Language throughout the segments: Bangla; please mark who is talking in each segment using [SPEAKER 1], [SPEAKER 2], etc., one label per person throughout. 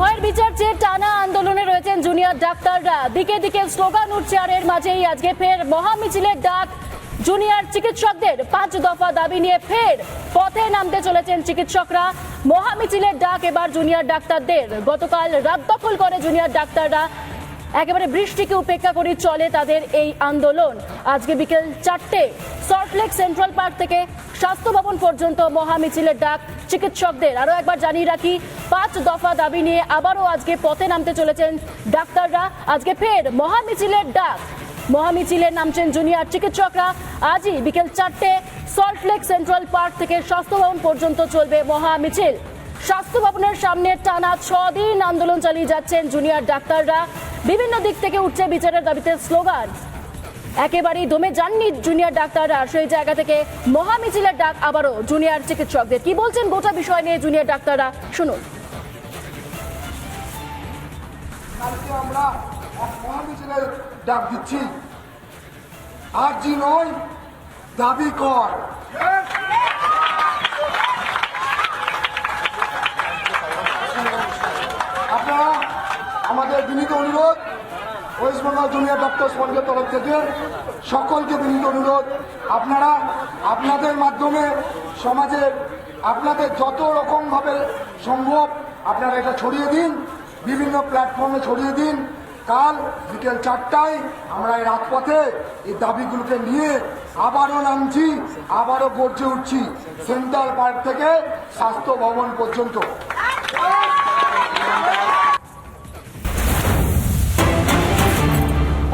[SPEAKER 1] অভয়ের বিচার চেয়ে টানা আন্দোলনে রয়েছেন জুনিয়র ডাক্তাররা। দিকে দিকে স্লোগান উঠছে আর এর মাঝেই আজকে ফের মহামিছিলের ডাক। জুনিয়র চিকিৎসকদের পাঁচ দফা দাবি নিয়ে ফের পথে নামতে চলেছেন চিকিৎসকরা। মহামিছিলের ডাক এবার জুনিয়র ডাক্তারদের। গতকাল রাত দখল করে জুনিয়র ডাক্তাররা। একেবারে বৃষ্টিকে উপেক্ষা করে চলে তাদের এই আন্দোলন। আজকে বিকেল চারটে সল্টলেক সেন্ট্রাল পার্ক থেকে স্বাস্থ্য ভবন পর্যন্ত মহামিছিলের ডাক চিকিৎসকদের। আরও একবার জানিয়ে রাখি, পাঁচ দফা দাবি নিয়ে আবারও আজকে পথে নামতে চলেছেন ডাক্তাররা। আজকে ফের মহামিছিলের ডাক। মহামিছিলে নামছেন জুনিয়র চিকিৎসকরা। আজই বিকেল চারটে সল্টলেক সেন্ট্রাল পার্ক থেকে স্বাস্থ্য ভবন পর্যন্ত চলবে মহামিছিল। স্বাস্থ্য ভবনের সামনে টানা ছ দিন আন্দোলন চালিয়ে যাচ্ছেন জুনিয়র ডাক্তাররা। বিভিন্ন দিক থেকে উঠছে বিচারের দাবিতে স্লোগান। একেবারেই দমে যাননি জুনিয়র ডাক্তাররা সেই জায়গা থেকে মহামিছিলের ডাক আবারও জুনিয়র চিকিৎসকদের। কি বলছেন গোটা বিষয় নিয়ে জুনিয়র ডাক্তাররা? শুনুন।
[SPEAKER 2] আমরা দাবি কর। আপনারা আমাদের বিনীত অনুরোধ ওয়েস্ট বেঙ্গল জুনিয়র ডক্টর ফন্ডের তরফ থেকে সকলকে বিনীত অনুরোধ। আপনারা আপনাদের মাধ্যমে সমাজের আপনাদের যত রকমভাবে সম্ভব আপনারা এটা ছড়িয়ে দিন, বিভিন্ন প্ল্যাটফর্মে ছড়িয়ে দিন। কাল বিকেল চারটায় আমরা এই রাজপথে এই দাবিগুলোকে নিয়ে আবারও নামছি, আবারও গর্জে উঠছি। সেন্ট্রাল পার্ক থেকে স্বাস্থ্য ভবন পর্যন্ত।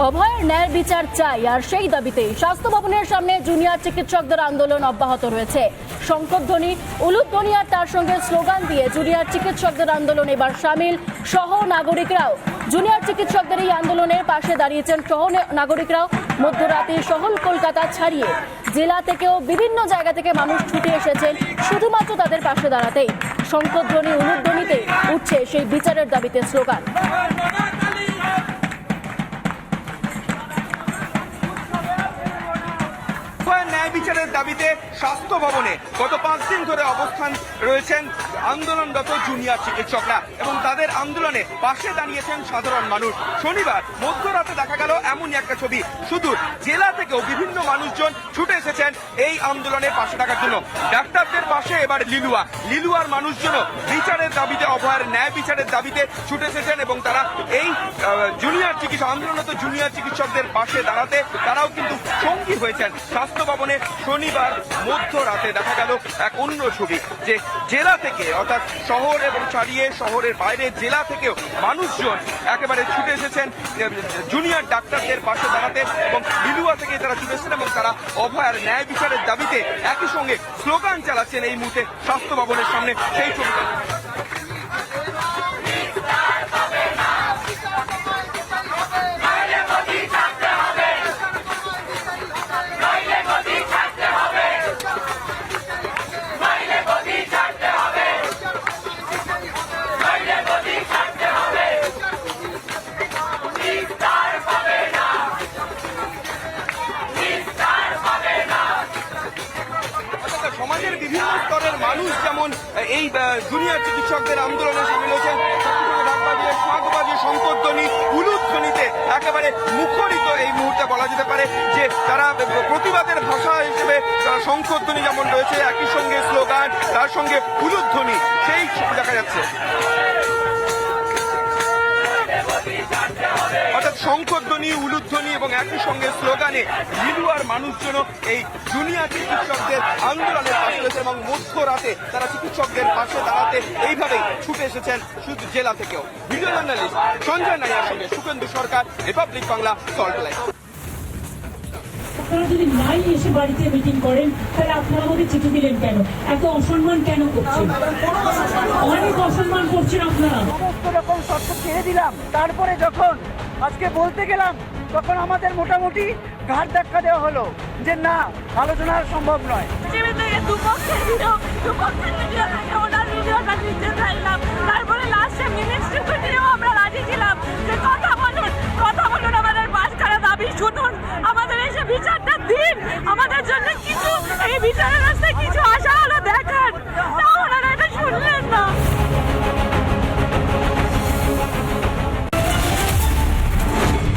[SPEAKER 1] অভয়ের ন্যায় বিচার চাই, আর সেই দাবিতেই স্বাস্থ্য ভবনের সামনে জুনিয়র চিকিৎসকদের আন্দোলন অব্যাহত রয়েছে। শঙ্করধ্বনি উলুধ্বনি আর তার সঙ্গে স্লোগান দিয়ে জুনিয়র চিকিৎসকদের আন্দোলন এবার সামিল সহ নাগরিকরাও। জুনিয়র চিকিৎসকদের এই আন্দোলনের পাশে দাঁড়িয়েছেন সহ নাগরিকরাও। মধ্যরাতে শহর কলকাতা ছাড়িয়ে জেলা থেকেও বিভিন্ন জায়গা থেকে মানুষ ছুটে এসেছেন, শুধুমাত্র তাদের পাশে দাঁড়াতেই। শঙ্করধ্বনি উলুধ্বনিতে উঠছে সেই বিচারের দাবিতে স্লোগান।
[SPEAKER 3] বিচারের দাবিতে স্বাস্থ্য ভবনে গত পাঁচ দিন ধরে অবস্থান রয়েছেন আন্দোলনরত জুনিয়র চিকিৎসকরা এবং তাদের আন্দোলনে পাশে দাঁড়িয়েছেন সাধারণ মানুষ। শনিবার মধ্যরাতে দেখা গেল এমনই একটা ছবি। সুদূর জেলা থেকেও বিভিন্ন মানুষজন ছুটে এসেছেন এই আন্দোলনের পাশে থাকার জন্য। ডাক্তারদের পাশে এবার লিলুয়া। লিলুয়ার মানুষজনও বিচারের দাবিতে অভয়ের ন্যায় বিচারের দাবিতে ছুটে এসেছেন এবং তারা এই জুনিয়র চিকিৎসক, আন্দোলনরত জুনিয়র চিকিৎসকদের পাশে দাঁড়াতে তারাও কিন্তু সঙ্গী হয়েছেন। স্বাস্থ্য ভবনে শনিবার মধ্যরাতে দেখা গেল এক অন্য ছবি, যে জেলা থেকে, অর্থাৎ শহর এবং ছাড়িয়ে শহরের বাইরে জেলা থেকেও মানুষজন একেবারে ছুটে এসেছেন জুনিয়র ডাক্তারদের পাশে দাঁড়াতে এবং লিলুয়া থেকে তারা ছুটে এসেছেন এবং তারা অভয়ার ন্যায় বিচারের দাবিতে একই সঙ্গে স্লোগান চালাচ্ছেন এই মুহূর্তে স্বাস্থ্য ভবনের সামনে সেই ছবিটা। বিভিন্ন মানুষ যেমন এই জুনিয়র চিকিৎসকদের আন্দোলনে সামিল হয়েছেন শঙ্করধ্বনি উলুধ্বনিতে একেবারে মুখরিত এই মুহূর্তে বলা যেতে পারে যে তারা প্রতিবাদের ভাষা হিসেবে তারা শঙ্করধ্বনি যেমন রয়েছে, একই সঙ্গে স্লোগান, তার সঙ্গে উলুধ্বনি সেই দেখা যাচ্ছে। শঙ্করধ্বনি উলুধ্বনি এবং একই সঙ্গে স্লোগানে লিলুয়ার মানুষজন এই জুনিয়র চিকিৎসকদের আন্দোলনের পাশে রয়েছে এবং মধ্যরাতে তারা চিকিৎসকদের পাশে দাঁড়াতে এইভাবেই ছুটে এসেছেন শুধু জেলা থেকেও। ভিডিও জার্নালিস্ট সঞ্জয় নাইয়ার সঙ্গে Sukendu Sarkar Republic Bangla salt line.
[SPEAKER 4] আপনারা যদি নাই এসে বাড়িতে মিটিং করেন তাহলে আপনারা আমাদের চিঠি দিলেন কেন? এত অসম্মান কেন করছেন? অনেক অসম্মান করছেন আপনারা।
[SPEAKER 5] সমস্ত রকম শর্ত ছেড়ে দিলাম। তারপরে যখন আজকে বলতে গেলাম, তখন আমাদের মোটামুটি ঘাট ধাক্কা দেওয়া হলো যে না, আলোচনা সম্ভব নয়।
[SPEAKER 6] তারপরে লাস্টে আমরা ছিলাম কথা কথা আমাদের বিচারটা দিন, আমাদের জন্য কিছু, এই বিচারের কিছু আশা হলো, দেখান।